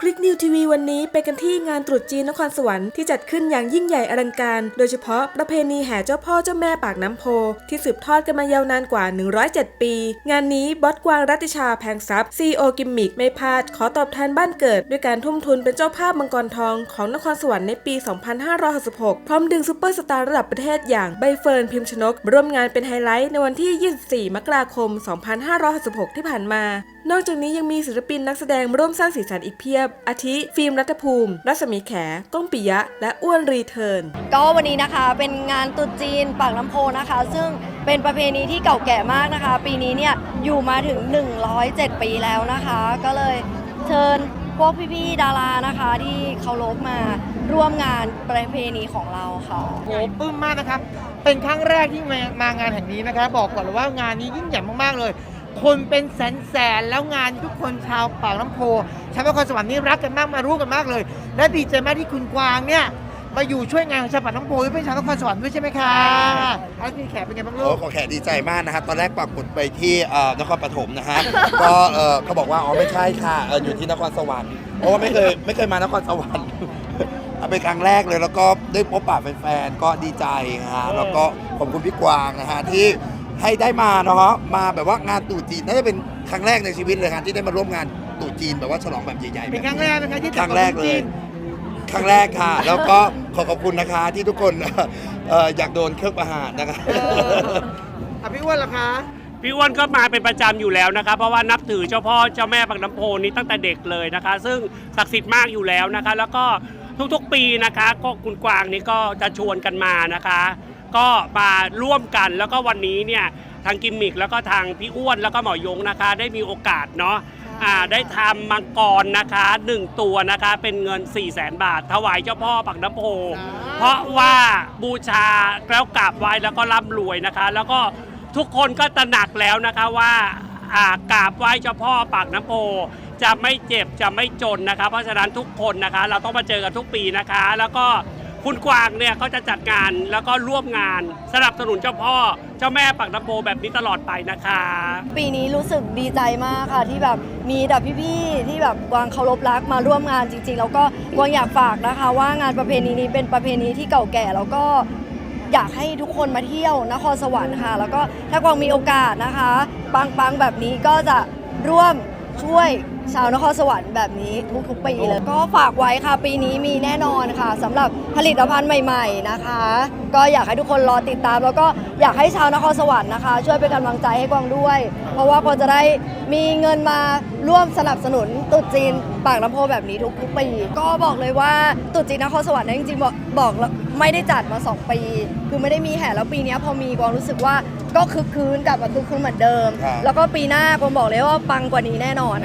คลิกนิวทีวีวันนี้ไปกันที่งานตรุษจีนนครสวรรค์ที่จัดขึ้นอย่างยิ่งใหญ่อลังการ โดยเฉพาะประเพณีแห่เจ้าพ่อเจ้าแม่ปากน้ำโพ ที่สืบทอดกันมายาวนานกว่า 107 ปี งานนี้บอสกวางรัติชาแพงทรัพย์ซีโอกิมมิกไม่พลาด ขอตอบแทนบ้านเกิด ด้วยการทุ่มทุนเป็นเจ้าภาพมังกรทองของนครสวรรค์ในปี 2566 พร้อมดึงซูเปอร์สตาร์ระดับประเทศอย่างใบเฟิร์นพิมพ์ชนก ร่วมงานเป็นไฮไลท์ในวันที่ 24 มกราคม 2566 ที่ผ่านมา นอกจากนี้ยังมีศิลปินนักแสดงมาร่วมสร้างสีสันอีกเพียบ อาทิ ฟิล์มรัฐภูมิ รัศมีแข ก้องปิยะ และอ้วนรีเทิร์น ก็วันนี้นะคะเป็นงานตรุษจีนปากน้ำโพนะคะ ซึ่งเป็นประเพณีที่เก่าแก่มากนะคะ ปีนี้เนี่ยอยู่มาถึง 107 ปีแล้วนะคะ ก็เลยเชิญพวกพี่ๆดารานะคะที่เคารพมาร่วมงานประเพณีของเราค่ะโหปลื้มมากนะครับ เป็นครั้งแรกที่มามางานแห่งนี้นะครับบอกก่อนเลยว่างานนี้ยิ่งใหญ่มากๆเลย คนเป็นแสนแสนแล้วงานทุกคนชาวปากน้ำโพชาวนครสวรรค์นี่รักกันมากมารู้กันมากเลย และดีใจมากที่คุณกวางเนี่ยมาอยู่ช่วยงานของชาวปากน้ำโพด้วยเป็นชาวนครสวรรค์ด้วยใช่ไหมคะแล้วพี่แขกเป็นไงบ้างลูโอ้ก ขอแขกดีใจมากนะครับตอนแรกปักหมุดไปที่เอ่อนครปฐมนะฮะ ก็เออเขาบอกว่าอ๋อไม่ใช่ค่ะเอออยู่ที่นครสวรรค์เพราะว่าไม่เคยไม่เคยมานครสวรรค์ เอาเป็นครั้งแรกเลยแล้วก็ได้พบปะแฟนๆก็ดีใจนะฮะแล้วก็ขอบคุณพี่กวางนะฮะที่ ให้ได้มาเนาะมาแบบว่างานตรุษจีนน่าจะเป็นครั้งแรกในชีวิตเลยครับที่ได้มาร่วมงานตรุษจีนแบบว่าฉลองแบบใหญ่ๆเป็นแบบครั้งแรกนะคะที่ครั้งแรกเลย ครั้งแรกค่ะ แล้วก็ขอขอบคุณนะคะที่ทุกคนเอ่ออยากโดนเครื่องประหารนะคะเอออะพี่อ้วนล่ะคะ พี่อ้วนก็มาเป็นประจำอยู่แล้วนะคะเพราะว่านับถือเจ้าพ่อเจ้าแม่ปากน้ำโพนี้ตั้งแต่เด็กเลยนะคะ ซึ่งศักดิ์สิทธิ์มากอยู่แล้วนะคะ แล้วก็ ทุกๆ ปีนะคะก็คุณกวางนี่ก็จะชวนกันมานะคะ ก็มาร่วมกันแล้วก็วันนี้เนี่ยทางกิมมิกแล้วก็ทางพี่อ้วนแล้วก็หมอยงนะคะ ได้มีโอกาสเนาะอ่าได้ทำมังกรนะคะหนึ่งตัวนะคะเป็นเงิน 4 0 0แสนบาท ถวายเจ้าพ่อปากน้ำโพ เพราะว่าบูชาแล้วกราบไหว้แล้วก็ร่ำรวยนะคะ แล้วก็ทุกคนก็ตระหนักแล้วนะคะว่าอ่ากราบไหว้เจ้าพ่อปากน้ำโพ จะไม่เจ็บจะไม่จนนะคะ เพราะฉะนั้นทุกคนนะคะ เราต้องมาเจอกันทุกปีนะคะ แล้วก็คุณกวางเนี่ยก็จะจัดงานแล้วก็ร่วมงานสนับสนุนเจ้าพ่อ เจ้าแม่ปากน้ำโพแบบนี้ตลอดไปนะคะ ปีนี้รู้สึกดีใจมากค่ะ ที่แบบมีแต่พี่ๆที่แบบกวางเคารพรักมาร่วมงานจริง ๆ แล้วก็กวางอยากฝากนะคะ ว่างานประเพณีนี้เป็นประเพณีที่เก่าแก่แล้วก็อยากให้ทุกคนมาเที่ยวนครสวรรค์ค่ะ แล้วก็ถ้ากวางมีโอกาสนะคะปังๆแบบนี้ก็จะร่วมช่วย ชาวนครสวรรค์แบบนี้ทุกๆปีเลย ก็ฝากไว้ค่ะปีนี้มีแน่นอนค่ะสำหรับผลิตภัณฑ์ใหม่ๆนะคะ ก็อยากให้ทุกคนรอติดตาม แล้วก็อยากให้ชาวนครสวรรค์นะคะ ช่วยเป็นกำลังใจให้กวางด้วย เพราะว่ากวางจะได้มีเงินมาร่วมสนับสนุนตรุษจีนปากน้ำโพแบบนี้ทุกๆปีก็บอกเลยว่าตรุษจีนนครสวรรค์เนี่ยจริงๆบอกบอกแล้วไม่ได้จัดมา 2 ปี คือไม่ได้มีแห่แล้วปีเนี้ยพอมีกวางรู้สึกว่าก็คึกคืนกลับมาคึกคืนเหมือนเดิม ครับ แล้วก็ปีหน้ากวางบอกเลยว่าปังกว่านี้แน่นอน